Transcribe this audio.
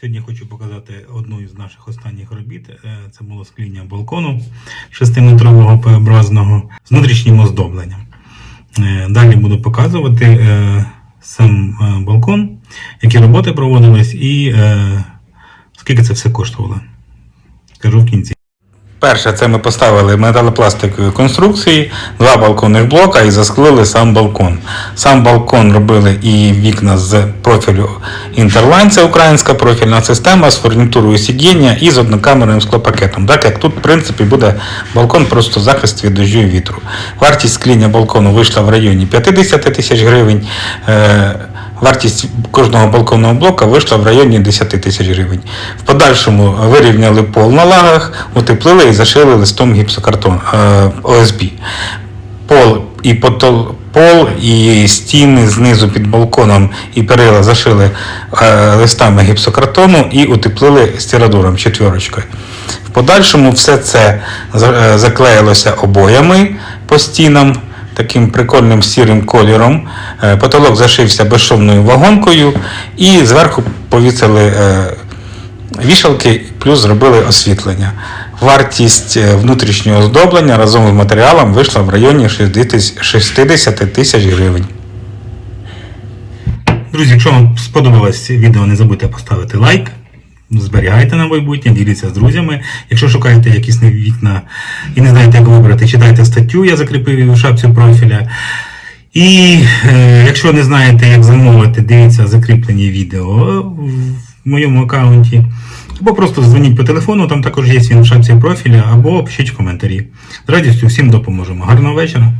Сьогодні хочу показати одну із наших останніх робіт. Е, Це було скління балкону 6-метрового П-образного з внутрішнім оздобленням. Е, Далі буду показувати е, сам балкон, які роботи проводились і скільки це все коштувало. Скажу в кінці. Перше, це ми поставили металопластикові конструкції, два балконних блока і засклили сам балкон. Сам балкон робили і вікна з профілю Interline, це українська профільна система з фурнітурою сидіння і з однокамерним склопакетом. Так як тут, в принципі, буде балкон просто захист від дощу і вітру. Вартість скління балкону вийшла в районі 50 тисяч гривень. Е, Вартість кожного балконного блока вийшла в районі 10 тисяч гривень. В подальшому вирівняли пол на лагах, утеплили і зашили листом гіпсокартон е, ОСБ. Пол і потол, пол і стіни знизу під балконом і перила зашили е, листами гіпсокартону і утеплили стирадуром четверочкою. В подальшому все це е, заклеїлося обоями по стінам таким прикольним сірим кольором. Потолок зашився безшовною вагонкою і зверху повісили вішалки, плюс зробили освітлення. Вартість е, внутрішнього оздоблення разом з матеріалом вийшла в районі 60 60 тисяч гривень. Друзі, якщо вам сподобалось відео, не забудьте поставити лайк. Зберігайте на майбутнє, діліться з друзями. Якщо шукаєте якісь вікна і не знаєте, як вибрати, читайте статтю, я закріпив її в шапці профіля. І е, якщо не знаєте, як замовити, дивіться закріплені відео в моєму аккаунті. Або просто дзвоніть по телефону, там також є він в шапці профіля, або пишіть в коментарі. З радістю всім допоможемо. Гарного вечора!